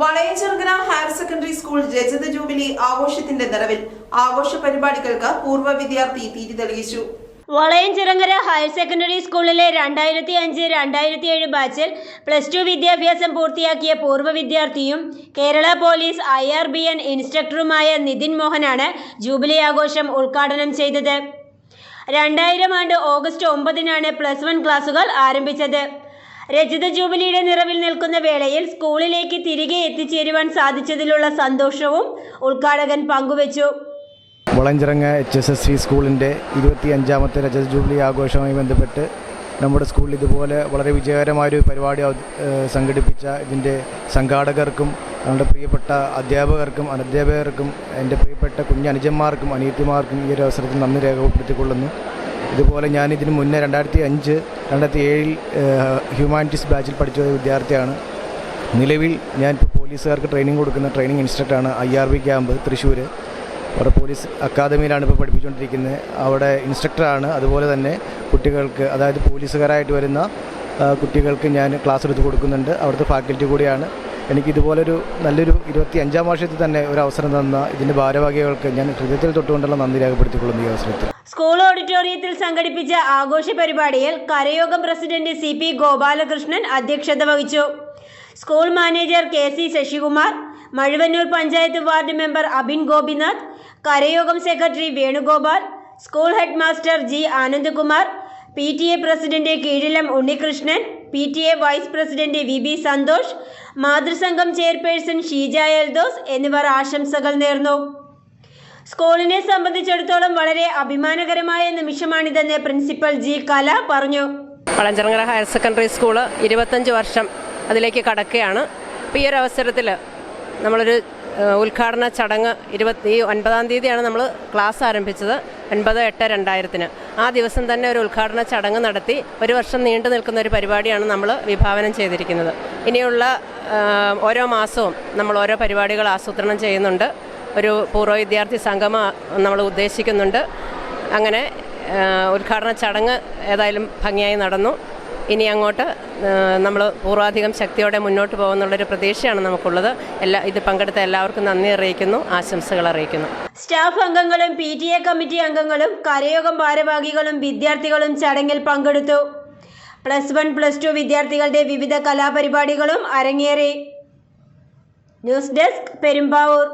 വളയഞ്ചിറങ്ങന higher secondary school രജത jubilee ആഘോഷത്തിന്റെ നിറവിൽ ആഘോഷ പരിപാടികൾക്ക് പൂർവ വിദ്യാർത്ഥി തീരി തെളിയിച്ചു. വളയഞ്ചിറങ്ങര ഹയർ സെക്കൻഡറി സ്കൂളിലെ രണ്ടായിരത്തി അഞ്ച് രണ്ടായിരത്തി ഏഴ് ബാച്ചിൽ പ്ലസ് ടു വിദ്യാഭ്യാസം പൂർത്തിയാക്കിയ പൂർവ വിദ്യാർത്ഥിയും Kerala police I R B N ഇൻസ്ട്രക്ടറുമായ Nithin മോഹനാണ് ജൂബിലി ആഘോഷം ഉദ്ഘാടനം ചെയ്തത്. രണ്ടായിരം ആണ്ട് ഓഗസ്റ്റ് ഒമ്പതിനാണ് പ്ലസ് വൺ ക്ലാസുകൾ ആരംഭിച്ചത്. രജത ജൂബിലിയുടെ നിറവിൽ നിൽക്കുന്ന വേളയിൽ സ്കൂളിലേക്ക് തിരികെ എത്തിച്ചേരുവാൻ സാധിച്ചതിലുള്ള സന്തോഷവും ഉദ്ഘാടകൻ പങ്കുവച്ചു. Valanchiranga H S S C സ്കൂളിന്റെ ഇരുപത്തി അഞ്ചാമത്തെ രജത ജൂബിലി ആഘോഷവുമായി ബന്ധപ്പെട്ട് നമ്മുടെ സ്കൂളിൽ ഇതുപോലെ വളരെ വിജയകരമായൊരു പരിപാടി സംഘടിപ്പിച്ച ഇതിന്റെ സംഘാടകർക്കും നമ്മുടെ പ്രിയപ്പെട്ട അധ്യാപകർക്കും അനധ്യാപകർക്കും എന്റെ പ്രിയപ്പെട്ട കുഞ്ഞനുജന്മാർക്കും അനിയത്തിമാർക്കും ഈ ഒരു അവസരത്തിൽ നന്ദി രേഖപ്പെടുത്തിക്കൊള്ളുന്നു. ഇതുപോലെ ഞാൻ ഇതിന് മുന്നേ രണ്ടായിരത്തി അഞ്ച് രണ്ടായിരത്തി ഏഴിൽ ഹ്യൂമാനിറ്റീസ് ബാച്ചിൽ പഠിച്ച ഒരു വിദ്യാർത്ഥിയാണ്. നിലവിൽ ഞാനിപ്പോൾ പോലീസുകാർക്ക് ട്രെയിനിങ് കൊടുക്കുന്ന training ഇൻസ്ട്രക്ടറാണ് I R V camp Thrissur അവിടെ പോലീസ് അക്കാദമിയിലാണ് ഇപ്പോൾ പഠിപ്പിച്ചുകൊണ്ടിരിക്കുന്നത് അവിടെ ഇൻസ്ട്രക്ടറാണ്. അതുപോലെ തന്നെ കുട്ടികൾക്ക് അതായത് പോലീസുകാരായിട്ട് വരുന്ന കുട്ടികൾക്ക് ഞാൻ ക്ലാസ് എടുത്ത് കൊടുക്കുന്നുണ്ട്. അവിടുത്തെ ഫാക്കൽറ്റി കൂടിയാണ്. എനിക്ക് ഇതുപോലൊരു നല്ലൊരു ഇരുപത്തി അഞ്ചാം വർഷത്തിൽ തന്നെ ഒരു അവസരം തന്ന ഇതിന്റെ ഭാരവാഹികൾക്ക് ഞാൻ ഹൃദയത്തിൽ തൊട്ടുകൊണ്ടുള്ള നന്ദി രേഖപ്പെടുത്തിക്കൊള്ളുന്നു ഈ അവസരത്തിൽ. സ്കൂൾ ഓഡിറ്റോറിയത്തിൽ സംഘടിപ്പിച്ച ആഘോഷ പരിപാടിയിൽ കരയോഗം പ്രസിഡന്റ് സി പി ഗോപാലകൃഷ്ണൻ അധ്യക്ഷത വഹിച്ചു. School manager K C Sasikumar Mazhuvannoor panchayat ward member Abin Gopinath കരയോഗം secretary Venugopal school headmaster G Anandakumar P T A president Keezhillam Unnikrishnan P T A vice president V B Santhosh മാതൃസംഘം chairperson Sheeja Eldhose എന്നിവർ ആശംസകൾ നേർന്നു. സ്കൂളിനെ സംബന്ധിച്ചിടത്തോളം വളരെ അഭിമാനകരമായ നിമിഷമാണിതെന്ന് principal G കല പറഞ്ഞു. പളഞ്ചറങ്ങര higher secondary school ഇരുപത്തഞ്ച് വർഷം അതിലേക്ക് കടക്കുകയാണ്. അപ്പോൾ ഈ ഒരു അവസരത്തിൽ നമ്മളൊരു ഉദ്ഘാടന ചടങ്ങ് ഇരുപത്തി ഒൻപതാം തീയതിയാണ് നമ്മൾ ക്ലാസ് ആരംഭിച്ചത് ഒൻപത് എട്ട് രണ്ടായിരത്തിന്. ആ ദിവസം തന്നെ ഒരു ഉദ്ഘാടന ചടങ്ങ് നടത്തി ഒരു വർഷം നീണ്ടു നിൽക്കുന്ന ഒരു പരിപാടിയാണ് നമ്മൾ വിഭാവനം ചെയ്തിരിക്കുന്നത്. ഇനിയുള്ള ഓരോ മാസവും നമ്മൾ ഓരോ പരിപാടികൾ ആസൂത്രണം ചെയ്യുന്നുണ്ട്. ഒരു പൂർവ വിദ്യാർത്ഥി സംഗമം നമ്മൾ ഉദ്ദേശിക്കുന്നുണ്ട്. അങ്ങനെ ഉദ്ഘാടന ചടങ്ങ് ഏതായാലും ഭംഗിയായി നടന്നു. ഇനി അങ്ങോട്ട് നമ്മൾ പൂർവാധികം ശക്തിയോടെ മുന്നോട്ട് പോകുന്നുള്ളൊരു പ്രതീക്ഷയാണ് നമുക്കുള്ളത്. എല്ലാ ഇത് പങ്കെടുത്ത എല്ലാവർക്കും നന്ദി അറിയിക്കുന്നു ആശംസകൾ അറിയിക്കുന്നു. സ്റ്റാഫ് അംഗങ്ങളും പി ടി എ കമ്മിറ്റി അംഗങ്ങളും കരയോഗം ഭാരവാഹികളും വിദ്യാർത്ഥികളും ചടങ്ങിൽ പങ്കെടുത്തു. പ്ലസ് വൺ പ്ലസ് ടു വിദ്യാർത്ഥികളുടെ വിവിധ കലാപരിപാടികളും അരങ്ങേറി. News desk Perumbavoor.